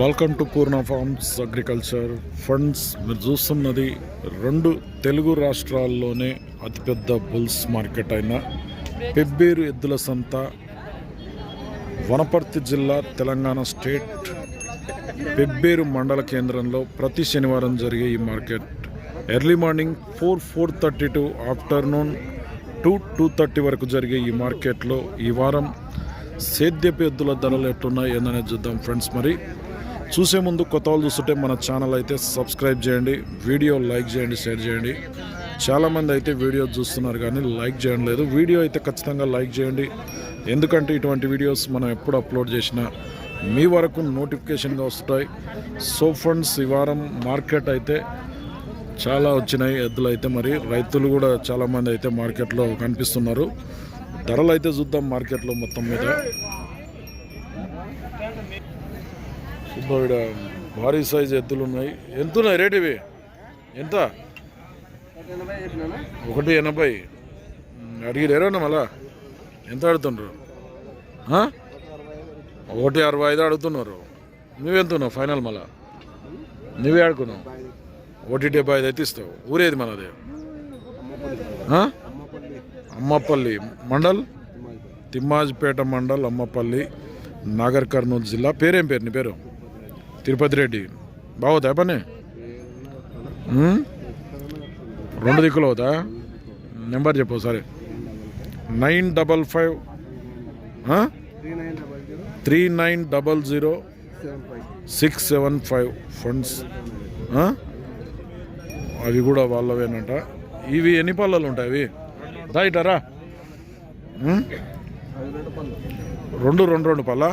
Welcome to Poorna farms agriculture funds మీరు చూస్తున్నది రెండు తెలుగు రాష్ట్రాల్లోనే అతిపెద్ద బుల్స్ మార్కెట్ అయిన పెబ్బేరు ఎద్దుల సంత వనపర్తి జిల్లా తెలంగాణ స్టేట్ పెబ్బేరు మండల కేంద్రంలో ప్రతి శనివారం జరిగే ఈ market. Early morning four four thirty to afternoon two two thirty వరకు జరిగే ఈ మార్కెట్లో ఈ వారం సేద్యపు ఎద్దుల ధరలు ఎట్లున్నాయి ఏందనేది చూద్దాం ఫ్రెండ్స్ మరి. చూసే ముందు కొత్త వాళ్ళు చూస్తుంటే మన ఛానల్ అయితే సబ్స్క్రైబ్ చేయండి వీడియో లైక్ చేయండి షేర్ చేయండి. చాలామంది అయితే వీడియో చూస్తున్నారు కానీ లైక్ చేయడం లేదు. వీడియో అయితే ఖచ్చితంగా లైక్ చేయండి. ఎందుకంటే ఇటువంటి వీడియోస్ మనం ఎప్పుడు అప్లోడ్ చేసినా మీ వరకు నోటిఫికేషన్గా వస్తాయి. సో ఫండ్స్ ఈ వారం మార్కెట్ అయితే చాలా వచ్చినాయి. ఎద్దులు అయితే మరి రైతులు కూడా చాలామంది అయితే మార్కెట్లో కనిపిస్తున్నారు. ధరలు అయితే చూద్దాం మార్కెట్లో మొత్తం మీద. ఇక్కడ భారీ సైజు ఎద్దులు ఉన్నాయి. ఎంత ఉన్నాయి రేట్ ఇవి? ఎంత? ఒకటి ఎనభై. ఉమ్, అడిగిరు మళ్ళా? ఎంత అడుగుతుండ్రు? ఒకటి అరవై ఐదు అడుగుతున్నారు. నువ్వెంత ఉన్నావు ఫైనల్ మళ్ళా? నువ్వే ఆడుకున్నావు? ఒకటి డెబ్బై ఐదు అయితే ఇస్తావు. ఊరేది మనది అమ్మపల్లి. మండల్? తిమ్మాజిపేట మండల్ అమ్మపల్లి నాగర్ కర్నూలు జిల్లా. పేరేం పేరు నీ పేరు? తిరుపతి రెడ్డి. బాగుతా పని? రెండు దిక్కులు అవుతా? నెంబర్ చెప్పు సరే nine double five three nine double zero six seven five funds అవి కూడా వాళ్ళవేనంట. ఇవి ఎన్ని పళ్ళలు ఉంటాయి అవి? దాయిటారా రెండు రెండు రెండు పళ్ళ?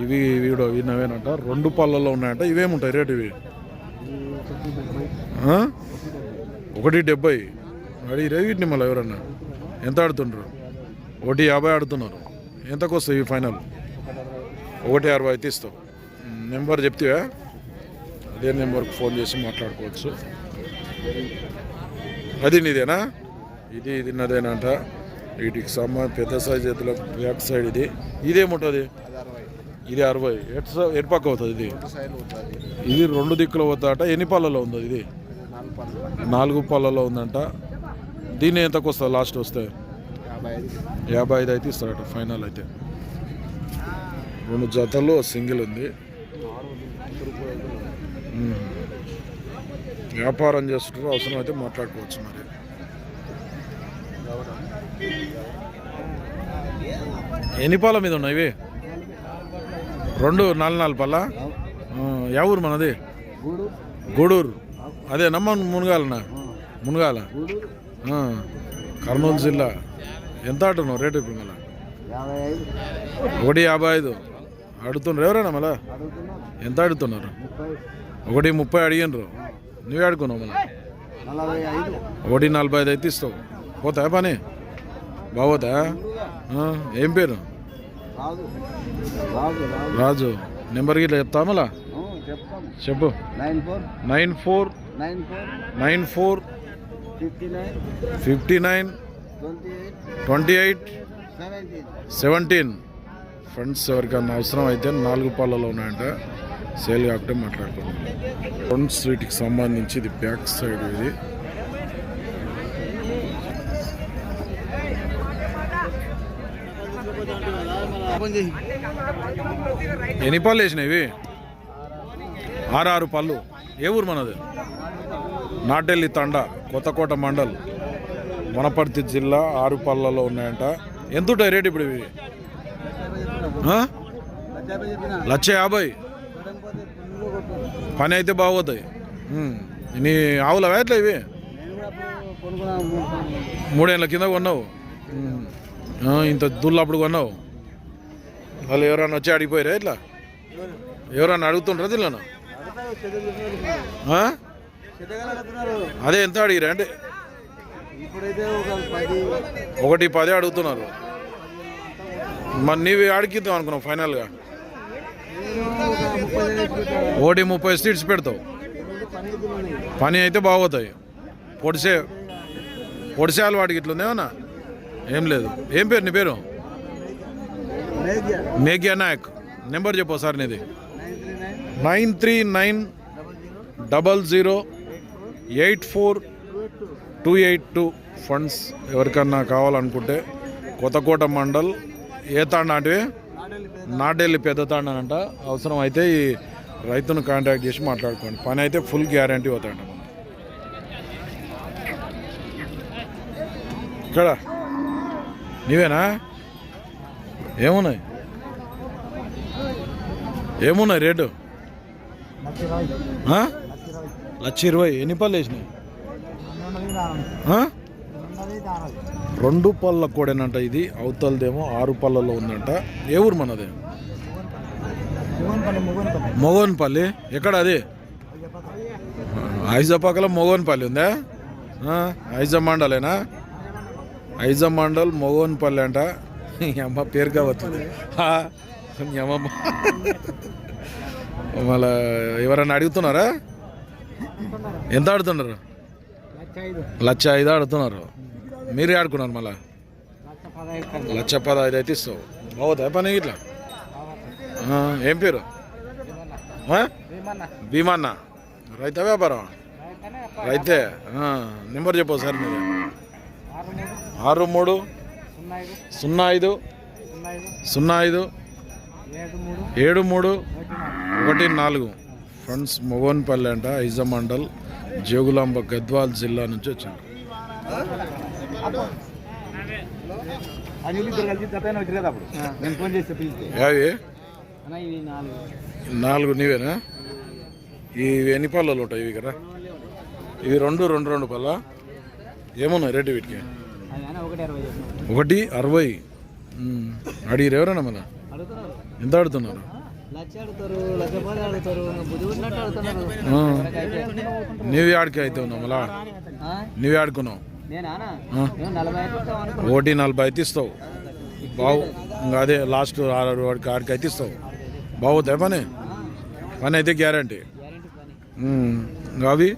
ఇవి ఇవి కూడా ఇన్నవేనంట రెండు పళ్ళల్లో ఉన్నాయంట. ఇవేముంటాయి రేటు ఇవి? ఒకటి డెబ్బై. అడిగి రేవిటిని మళ్ళీ ఎవరన్నా? ఎంత ఆడుతుండ్రు? ఒకటి యాభై ఆడుతున్నారు. ఎంతకు వస్తాయి ఇవి ఫైనల్? ఒకటి అరవై అయితే ఇస్తావు నెంబర్ చెప్తావా? అదే నెంబర్కి ఫోన్ చేసి మాట్లాడుకోవచ్చు. అది నీదేనా? ఇది ఇది నాదేనంట. వీటికి సంబంధ పెద్ద సైజ్ చేతుల బ్యాక్ సైడ్ ఇది. ఇదేముంటుంది? ఇది అరవై. ఎట్ ఎటు పక్క అవుతుంది ఇది? ఇది రెండు దిక్కులు పోతాట ఎన్ని పళ్ళలో ఉంది ఇది? నాలుగు పళ్ళలో ఉందంట. దీన్ని ఎంతకు వస్తుంది లాస్ట్ వస్తే? యాభై ఐదు అయితే ఇస్తారట ఫైనల్ అయితే. రెండు జతలు సింగిల్ ఉంది. వ్యాపారం చేస్తుంటారు అవసరం అయితే మాట్లాడుకోవచ్చు మరి. ఎన్ని పాల మీద ఉన్నాయి ఇవి? రెండు నాలుగు నాలుగు యా ఊరు మనది? గూడూరు. అదే నమ్మ మునగాలనా? మునగాల? కర్నూలు జిల్లా. ఎంత ఆడుతున్నావు రేటు ఇప్పుడు మళ్ళా? ఒకటి యాభై ఐదు. అడుగుతున్నారు ఎవరైనా మళ్ళా? ఎంత అడుగుతున్నారు ఒకటి ముప్పై అడిగినరు నువ్వే ఆడుకున్నావు మళ్ళా? ఒకటి నలభై ఐదు అయితే ఇస్తావు. పోతా పని? బాగోతా ఏం పేరు? రాజు. నెంబర్ గిట్లా చెప్తా మళ్ళా? చెప్తాం. చెప్పు. Nine four. Nine four. Nine four. Fifty nine. Twenty eight. Seventeen. Friends ఎవరికన్నా అవసరం అయితే నాలుగు పాలలో ఉన్నాయంట. సేల్ కాకపోతే మాట్లాడుకుందాం. ఫ్రెండ్స్ వీటికి సంబంధించి ఇది బ్యాక్ సైడ్ ఇది. ఎన్ని పళ్ళు వేసినాయి ఇవి? ఆరు ఆరు పళ్ళు. ఏ ఊరు మనది? నాటెల్లి తండ కొత్తకోట మండల్. వనపర్తి జిల్లా ఆరు పళ్ళలో ఉన్నాయంట. ఎంత ఉంటాయి రేట్ ఇప్పుడు ఇవి? లక్ష యాభై. పని అయితే బాగోతాయి. నీ ఆవులు అవేట్లే ఇవి? మూడేళ్ళ కింద కొన్నావు. ఇంత దుల్లప్పుడు కొన్నావు. వాళ్ళు ఎవరన్నా వచ్చి అడిగిపోయారా ఇట్లా? ఎవరన్నా అడుగుతుండ్రా దిల్లను అదే ఎంత అడిగిరా అంటే ఒకటి పదే అడుగుతున్నారు. మరి నీవి అడిగిద్దాం అనుకున్నావు ఫైనల్గా? ఒకటి ముప్పై సీట్స్ పెడతావు. పని అయితే బాగోతాయి. పొడిసే పొడిసే అలవాటుకి ఇట్లుందేమన్నా ఏం లేదు. ఏం పేరు నీ పేరు? మేఘ్యా. నాయక్. నెంబర్ చెప్పు సార్ నీది. Nine three nine double zero eight four two eight two funds ఎవరికన్నా కావాలనుకుంటే కొత్తకోట మండల్ ఏ తాండ అంటే? నాడెల్లి పెద్ద తాండ అంట అవసరం అయితే ఈ రైతును కాంటాక్ట్ చేసి మాట్లాడుకోండి. పని అయితే ఫుల్ గ్యారంటీ అవుతాయంట ఇక్కడ. నీవేనా? ఏమున్నాయి? ఏమున్నాయి రేటు? లక్ష ఇరవై. ఎన్ని పళ్ళు వేసినాయి? రెండు పళ్ళ కూడానంట ఇది. అవతలదేమో ఆరు పళ్ళలో ఉందంట. ఏ ఊరు మనది? మొగోన్పల్లి. ఎక్కడ అది? ఐజపాకలో మొగోన్పల్లి ఉందా? ఐజా మండలేనా ఐజా మండల్ మొగోన్పల్లి అంట. నీ అమ్మ పేరు కావచ్చు నీ అమ్మమ్మ మళ్ళా ఎవరన్నా అడుగుతున్నారా? ఎంత ఆడుతున్నారు? లక్ష ఐదు ఆడుతున్నారు. మీరే ఆడుకున్నారు మళ్ళా? లక్ష పదహైదు అయితే ఇస్తావు. బాగుతా పని ఇట్లా? ఏం పేరు? భీమన్న. రైత వ్యాపారం? రైతే? నెంబర్ చెప్పు సార్ మీరు ఆరు మూడు సున్నా ఐదు సున్నా ఐదు ఏడు మూడు. ఒకటి నాలుగు. ఫ్రెండ్స్ మొగోన్పల్లి అంట ఐజా మండల్ జోగులాంబ గద్వాల్ జిల్లా నుంచి ఇవి నాలుగు. నీవేనా? ఇవి ఎన్ని పళ్ళలు ఉంటాయి ఇవి కదా ఇవి రెండు రెండు రెండు పళ్ళ? ఏమున్నాయి రేటు వీటికి? ఒకటి అరవై చెప్పిన ఒకటి అరవై. ఉమ్. అడిగిరు ఎవరైనా మన ఎంత ఆడుతున్నారు. నీవే ఆడికి అయితే ఉన్నావు మళ్ళా? నీవే ఆడుకున్నావు. ఒకటి నలభై అయితే ఇస్తావు. బావు ఇంకా అదే లాస్ట్ ఆరు వాడికి ఆడికి అయితే ఇస్తావు. బాగుతాయి పని. పని అయితే గ్యారంటీ. అవి.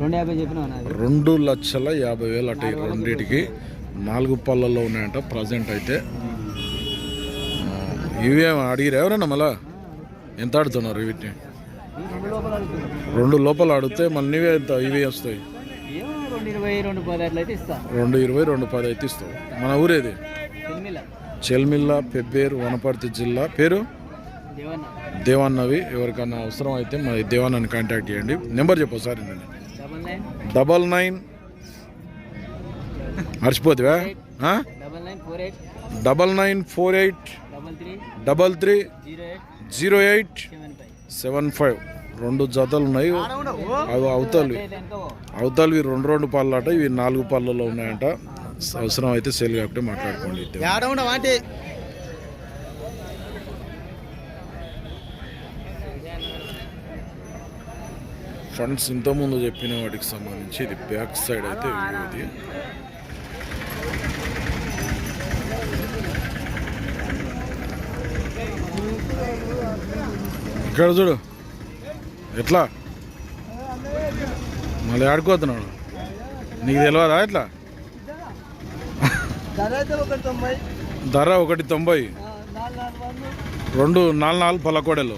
రెండు లక్షల యాభై వేలు అట రెండింటికి. నాలుగు పళ్ళల్లో ఉన్నాయంట ప్రజెంట్ అయితే. ఇవేం అడిగిరు ఎవరన్నా మళ్ళా? ఎంత ఆడుతున్నారు వీటిని? రెండు లోపల అడిగితే మళ్ళీ నీవే ఎంత ఇవే వస్తాయి. రెండు ఇరవై రెండు పది అయితే ఇస్తావు. మన ఊరేది చెల్మిల్ల పెబ్బేరు వనపర్తి జిల్లా. పేరు? దేవన్న. దేవాన్నవి. ఎవరికన్నా అవసరం అయితే మా దేవాన్నని కాంటాక్ట్ చేయండి. నెంబర్ చెప్పు సార్ నేను double nine. మర్చిపోతివా? Double nine four eight. Double three. Zero eight. Seven five. రెండు జతలు ఉన్నాయి. అవి అవతలవి. అవతలవి రెండు రెండు పళ్ళట ఇవి నాలుగు పళ్ళలో ఉన్నాయంట. అవసరం అయితే సేల్ కాబట్టి మాట్లాడుకోండి. ఫ్రంట్స్ ఇంతకుముందు చెప్పిన వాటికి సంబంధించి ఇది బ్యాక్ సైడ్ అయితే ఇది. ఇక్కడ చూడు. ఎట్లా? మళ్ళీ ఆడుకోతున్నాడు. నీకు తెలియదా ఎట్లా? ధర ఒకటి తొంభై. రెండు నాలుగు నాలుగు పల్లకోడలు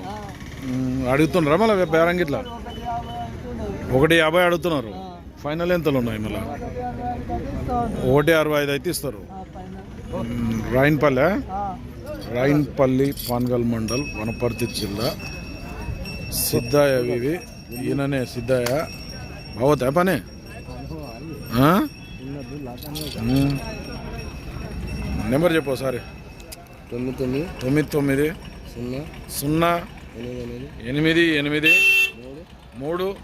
ఉమ్, అడుగుతున్నారా మళ్ళీ బేరంగి ఇట్లా ఒకటి యాభై అంటున్నారు ఒకటి యాభై అడుగుతున్నారు. ఫైనల్ ఎంతలు ఉన్నాయి మళ్ళీ? ఒకటి అరవై ఐదు అయితే ఇస్తారు. రాయన్పల్లె? రాయన్పల్లి పాన్గల్ మండల్ వనపర్తి జిల్లా. సిద్ధాయ ఇవి ఈయననే సిద్ధాయ. బాగుతాయి పని. నెంబర్ చెప్పు ఒకసారి. తొమ్మిది తొమ్మిది. తొమ్మిది తొమ్మిది. సున్నా. సున్నా. ఎనిమిది ఎనిమిది. మూడు.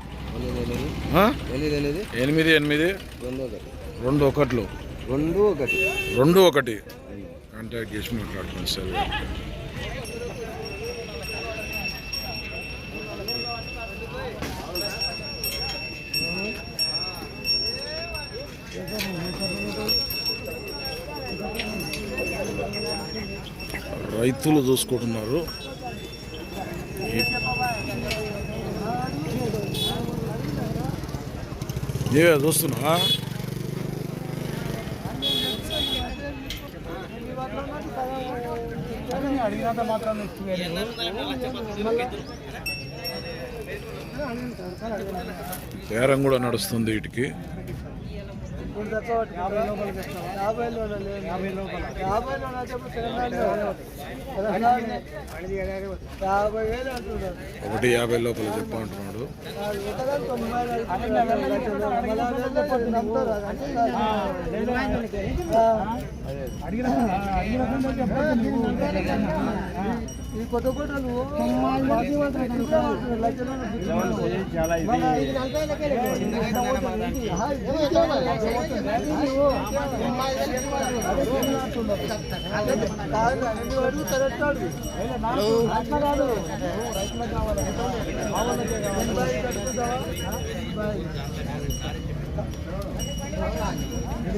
ఎనిమిది ఎనిమిది రెండు ఒకటి రెండు ఒకట్లు. రెండు ఒకటి రెండు ఒకటి. కాంటాక్ట్ చేసి మాట్లాడుకోండి సార్. రైతులు చూసుకుంటున్నారు. నీవే చూస్తున్నా అడిగినంత మాత్రం బేరం కూడా నడుస్తుంది వీటికి. ఇప్పుడు తక్కువ యాభై లోపలికి యాభై యాభై లోపల. యాభై యాభై వేలు అంటున్నారు. ఒకటి యాభై లోపల చెప్పు అంటున్నాడు. కొత్త కోటలు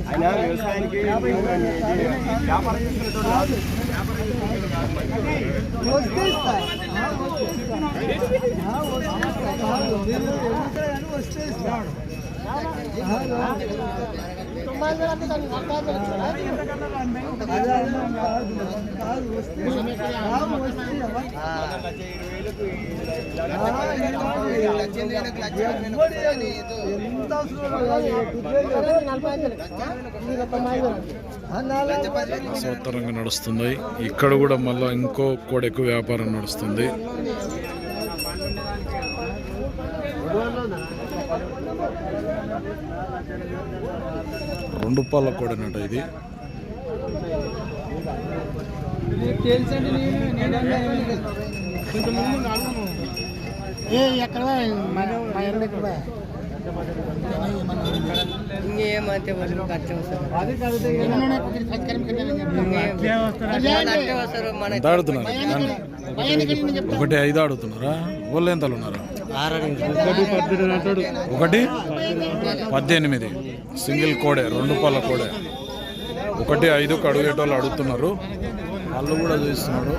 అయినా వ్యవసాయానికి వ్యాపారం చేస్తున్నట్టు రాదు వస్తే ఇస్తా సోత్తరంగా నడుస్తుంది ఇక్కడ కూడా మళ్ళీ ఇంకో కోడెకు వ్యాపారం నడుస్తుంది. రెండు పాల కోడనట ఇది. వస్తారు. మన ఒకటి ఐదు ఆడుతున్నారా? వాళ్ళు ఎంతలు ఉన్నారు? ఒకటి పద్దెనిమిది. సింగిల్ కోడే రెండు పాల కోడే. ఒకటి ఐదు అడుగేటోళ్ళు అడుగుతున్నారు. వాళ్ళు కూడా చూస్తున్నారు.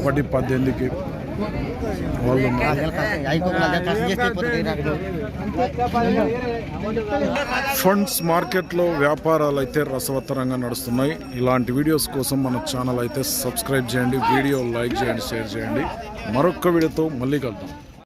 ఒకటి పద్దెనిమిదికి వాళ్ళు ఫండ్స్ మార్కెట్లో వ్యాపారాలు అయితే రసవత్తరంగా నడుస్తున్నాయి. ఇలాంటి వీడియోస్ కోసం మన ఛానల్ అయితే సబ్స్క్రైబ్ చేయండి వీడియో లైక్ చేయండి షేర్ చేయండి. మరొక వీడియోతో మళ్ళీ కలుద్దాం.